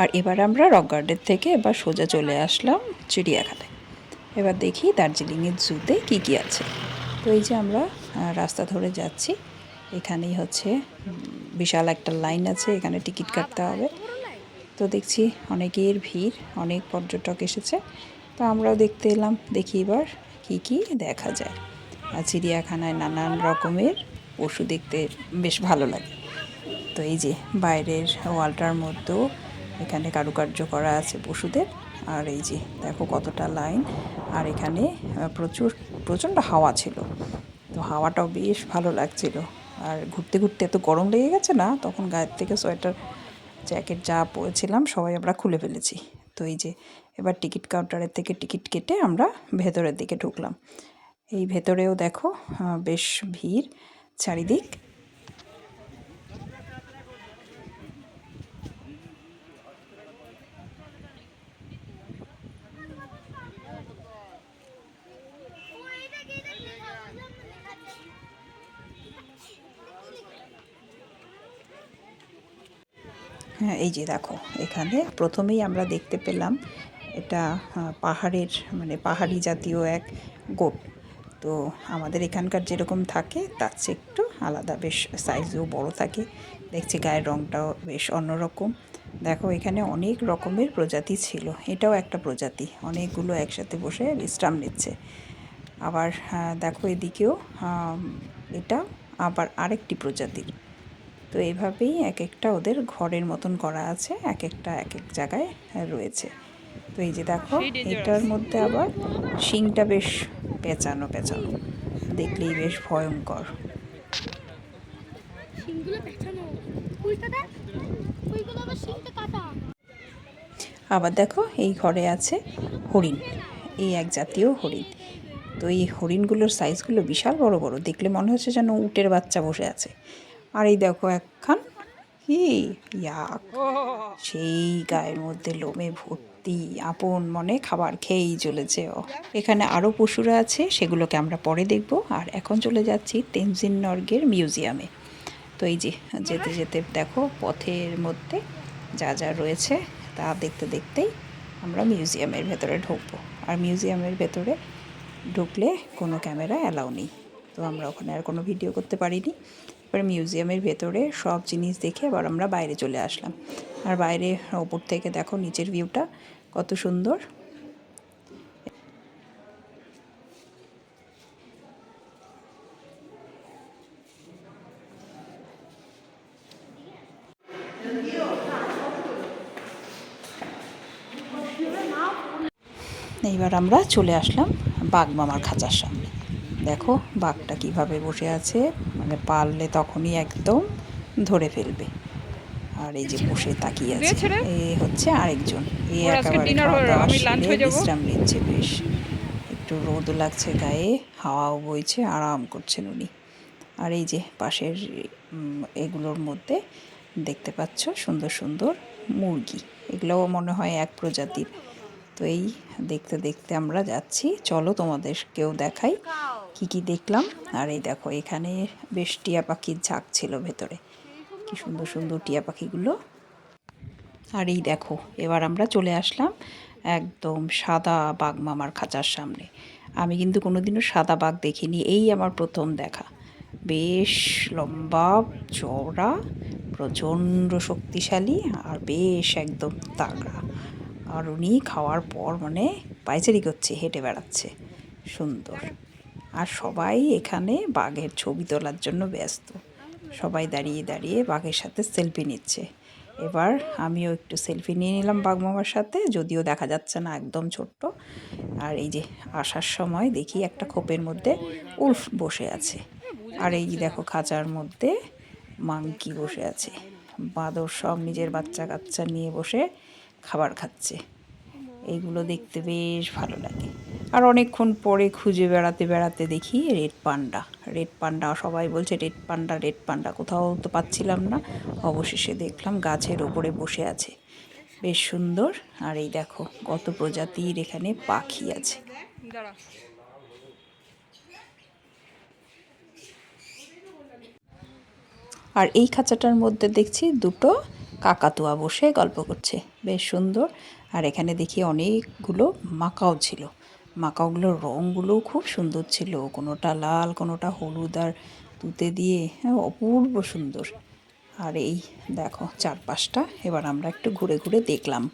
আর এবার আমরা rock garden থেকে এবার সোজা চলে আসলাম চিড়িয়াখানায়। এবার দেখি দার্জিলিংয়ের জুতে কী কী আছে। তো এই যে আমরা রাস্তা ধরে যাচ্ছি, এখানেই হচ্ছে বিশাল একটা লাইন আছে, এখানে টিকিট কাটতে হবে। তো দেখছি অনেকের ভিড়, অনেক পর্যটক এসেছে। তো আমরাও দেখতে এলাম, দেখি এবার কী কী দেখা যায়। আর চিড়িয়াখানায় নানান রকমের পশু দেখতে বেশ ভালো লাগে। তো এই যে বাইরের ওয়ালটার মধ্যেও এখানে কারুকার্য করা আছে পশুদের। আর এই যে, দেখো কতটা লাইন। আর এখানে প্রচুর, প্রচণ্ড হাওয়া ছিল। তো হাওয়াটাও বেশ ভালো লাগছিল। আর ঘুরতে ঘুরতে এত গরম লেগে গেছে না, তখন গায়ের থেকে সোয়েটার, জ্যাকেট যা পরেছিলাম, সবাই আমরা খুলে ফেলেছি। তো এই যে, এবার টিকিট কাউন্টারের থেকে টিকিট কেটে আমরা ভেতরের দিকে ঢুকলাম। এই ভেতরেও দেখো বেশ ভিড় চারিদিক। এই যে দেখো, এখানে প্রথমেই আমরা দেখতে পেলাম এটা পাহাড়ের মানে পাহাড়ি জাতীয় এক গোট। তো আমাদের এখানকার যেরকম থাকে, তার চেয়ে একটু আলাদা, বেশ সাইজও বড় থাকে। দেখছি গায়ের রঙটাও বেশ অন্যরকম। দেখো, এখানে অনেক রকমের প্রজাতি ছিল। এটাও একটা প্রজাতি। অনেকগুলো একসাথে বসে বিশ্রাম নিচ্ছে। আবার দেখো এদিকেও এটা আবার আরেকটি প্রজাতির। তো এইভাবেই এক একটা ওদের ঘরের মতন করা আছে এক একটা এক এক জায়গায় রয়েছে। তো এই যে দেখো এটার মধ্যে আবার শিংটা বেশ পেঁচানো পেঁচানো দেখলেই বেশ ভয়ঙ্কর। আবার দেখো এই ঘরে আছে হরিণ এই এক জাতীয় হরিণ। তো এই হরিণগুলোর সাইজগুলো বিশাল বড় বড় দেখলে মনে হচ্ছে যেন উটের বাচ্চা বসে আছে। আর এই দেখো একখান, কি? ইয়াক, সেই গায়ের মধ্যে লোমে ভর্তি, আপন মনে খাবার খেয়েই চলেছে ও। এখানে আরও পশুরা আছে, সেগুলোকে আমরা পরে দেখব। আর এখন চলে যাচ্ছি তেনজিন নর্গের মিউজিয়ামে। তো এই যে, যেতে যেতে দেখো পথের মধ্যে যা যা রয়েছে, তা দেখতে দেখতেই আমরা মিউজিয়ামের ভেতরে ঢুকবো। আর মিউজিয়ামের ভেতরে ঢুকলে কোনো ক্যামেরা অ্যালাউ নেই। তো আমরা ওখানে আর কোনো ভিডিও করতে পারিনি। এবার মিউজিয়ামের ভেতরে সব জিনিস দেখে আবার আমরা বাইরে চলে আসলাম। আর বাইরে ওপর থেকে দেখো নিচের ভিউটা কত সুন্দর। এইবার আমরা চলে আসলাম বাঘ মামার খাঁচার সামনে। দেখো বাঘটা কীভাবে বসে আছে মানে পারলে তখনই একদম ধরে ফেলবে। আর এই যে বসে তাকিয়ে আছে এ হচ্ছে আরেকজন। এ একেবারে। বিশ্রাম নিচ্ছে বেশ। একটু রোদ লাগছে গায়ে হাওয়াও বইছে আরাম করছেন উনি। আর এই যে পাশের এগুলোর মধ্যে দেখতে পাচ্ছ সুন্দর সুন্দর মুরগি। এগুলোও মনে হয় এক প্রজাতির। তো এই দেখতে দেখতে আমরা যাচ্ছি। চলো তোমাদেরকেও দেখাই। কি কি দেখলাম? আর এই দেখো, এখানে বেশ টিয়া পাখির ঝাঁক ছিল ভেতরে। কি সুন্দর সুন্দর টিয়া পাখিগুলো। আর এই দেখো, এবার আমরা চলে আসলাম একদম সাদা বাঘ মামার খাঁচার সামনে। আমি কিন্তু কোনোদিনও সাদা বাঘ দেখিনি, এই আমার প্রথম দেখা। বেশ লম্বা, চওড়া, প্রচণ্ড শক্তিশালী আর বেশ একদম তাগড়া। আর উনি খাওয়ার পর মানে পায়চারি করছে, হেঁটে বেড়াচ্ছে। সুন্দর। আর সবাই এখানে বাঘের ছবি তোলার জন্য ব্যস্ত। সবাই দাঁড়িয়ে দাঁড়িয়ে বাঘের সাথে সেলফি নিচ্ছে। এবার আমিও একটু সেলফি নিয়ে নিলাম বাঘ মামার সাথে, যদিও দেখা যাচ্ছে না একদম ছোট্ট। আর এই যে আসার সময় দেখি একটা খোপের মধ্যে উল্ফ বসে আছে। আর এই দেখো খাঁচার মধ্যে মাংকি বসে আছে। বাঁদর সব নিজের বাচ্চা কাচ্চা নিয়ে বসে খাবার খাচ্ছে। এইগুলো দেখতে বেশ ভালো লাগে। আর অনেকক্ষণ পরে খুঁজে বেড়াতে বেড়াতে দেখি রেড পান্ডা। রেড পান্ডা, সবাই বলছে রেড পান্ডা রেড পান্ডা, কোথাও তো পাচ্ছিলাম না। অবশেষে দেখলাম গাছের ওপরে বসে আছে। বেশ সুন্দর। আর এই দেখো, কত প্রজাতির এখানে পাখি আছে। আর এই খাঁচাটার মধ্যে দেখছি দুটো কাকাতুয়া বসে গল্প করছে। বেশ সুন্দর। আর এখানে দেখি অনেকগুলো মাকাও ছিল। মাকাওগুলোর রঙগুলোও খুব সুন্দর ছিল। কোনোটা লাল, কোনোটা হলুদ আর তুতে দিয়ে হ্যাঁ অপূর্ব সুন্দর। আর এই দেখো চারপাশটা, এবার আমরা একটু ঘুরে ঘুরে দেখলাম।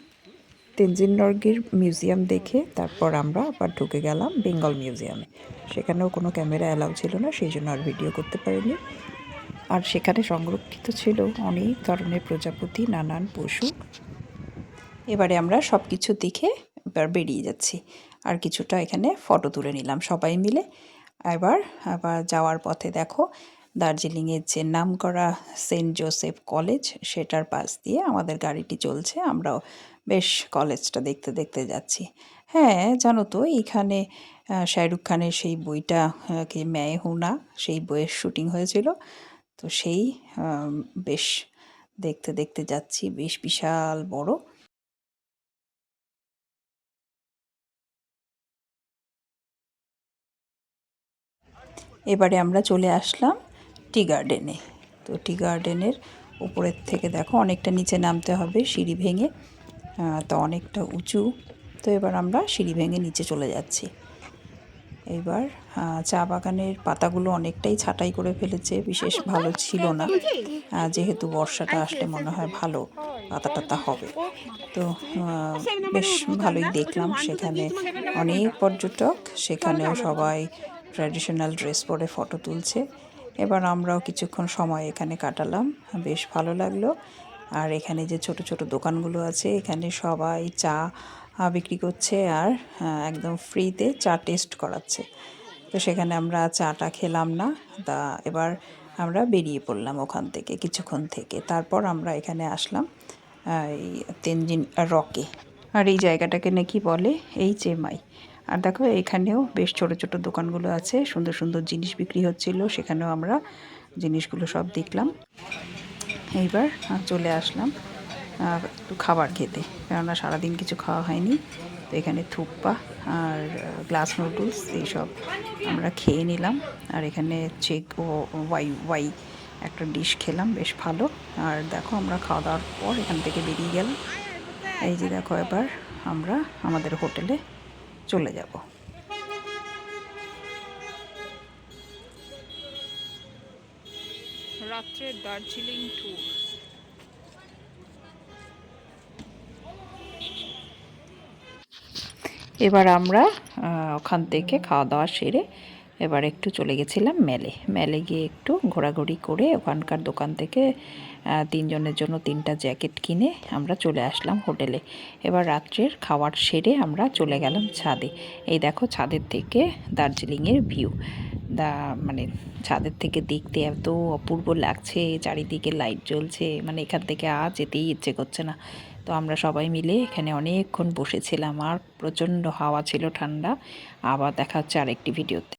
তেনজিং নর্গির মিউজিয়াম দেখে তারপর আমরা আবার ঢুকে গেলাম বেঙ্গল মিউজিয়ামে। সেখানেও কোনো ক্যামেরা অ্যালাউ ছিল না, সেই জন্য আর ভিডিও করতে পারিনি। আর সেখানে সংরক্ষিত ছিল অনেক ধরনের প্রজাপতি, নানান পশু। এবারে আমরা সব কিছু দেখে এবার বেরিয়ে যাচ্ছি। আর কিছুটা এখানে ফটো তুলে নিলাম সবাই মিলে। এবার, আবার যাওয়ার পথে দেখো, দার্জিলিংয়ের যে নাম করা সেন্ট জোসেফ কলেজ, সেটার পাশ দিয়ে আমাদের গাড়িটি চলছে। আমরাও বেশ কলেজটা দেখতে দেখতে যাচ্ছি। হ্যাঁ জানো তো, এইখানে শাহরুখ খানের সেই বইটা কি ম্যায় হুনা সেই বইয়ের শুটিং হয়েছিল। তো সেই বেশ দেখতে দেখতে যাচ্ছি, বেশ বিশাল বড়। এবারে আমরা চলে আসলাম টি গার্ডেনে। তো টি গার্ডেনের উপরের থেকে দেখো অনেকটা নিচে নামতে হবে সিঁড়ি ভেঙে তো অনেকটা উঁচু। তো এবার আমরা সিঁড়ি ভেঙে নিচে চলে যাচ্ছি। এবার চা বাগানের পাতাগুলো অনেকটাই ছাঁটাই করে ফেলেছে, বিশেষ ভালো ছিল না। যেহেতু বর্ষাটা আসলে মনে হয় ভালো পাতা টাতা হবে। তো বেশ ভালোই দেখলাম সেখানে অনেক পর্যটক, সেখানেও সবাই ট্র্যাডিশনাল ড্রেস পরে ফটো তুলছে। এবার আমরাও কিছুক্ষণ সময় এখানে কাটালাম। বেশ ভালো লাগল। আর এখানে যে ছোট ছোট দোকানগুলো আছে, এখানে সবাই চা বিক্রি করছে আর একদম ফ্রিতে চা টেস্ট করাচ্ছে। তো সেখানে আমরা চাটা খেলাম না। তা এবার আমরা বেরিয়ে পড়লাম ওখান থেকে কিছুক্ষণ থেকে। তারপর আমরা এখানে আসলাম এই তেনজিন রকে। আর এই জায়গাটাকে নাকি বলে এই চেমাই আর দেখো, এখানেও বেশ ছোট ছোট দোকানগুলো আছে। সুন্দর সুন্দর জিনিস বিক্রি হচ্ছিল। সেখানেও আমরা জিনিসগুলো সব দেখলাম। এইবার চলে আসলাম একটু খাবার খেতে। কেননা সারাদিন কিছু খাওয়া হয়নি। তো এখানে থুপ্পা আর গ্লাস নুডলস এইসব আমরা খেয়ে নিলাম। আর এখানে চেক ও, ওয়াই ওয়াই একটা ডিশ খেলাম, বেশ ভালো। আর দেখো, আমরা খাওয়া দাওয়ার পর এখান থেকে বেরিয়ে গেলাম। এই যে দেখো, এবার আমরা আমাদের হোটেলে চলে যাব। রাত্রে দার্জিলিং ট্যুর এবার আমরা ওখান থেকে খাওয়া দাওয়া সেরে এবার একটু চলে গেছিলাম মেলে। মেলে গিয়ে একটু ঘোরাঘুরি করে ওখানকার দোকান থেকে তিনজনের জন্য তিনটা জ্যাকেট কিনে আমরা চলে আসলাম হোটেলে। এবার রাত্রের খাওয়ার সেরে আমরা চলে গেলাম ছাদে। এই দেখো ছাদের থেকে দার্জিলিংয়ের ভিউ। দা মানে ছাদের থেকে দেখতে এত অপূর্ব লাগছে, চারিদিকে লাইট জ্বলছে মানে এখান থেকে আর যেতেই ইচ্ছে করছে না। তো আমরা সবাই মিলে এখানে অনেকক্ষণ বসেছিলাম আর প্রচণ্ড হাওয়া ছিল ঠান্ডা। আবার দেখা হচ্ছে আরেকটি ভিডিওতে।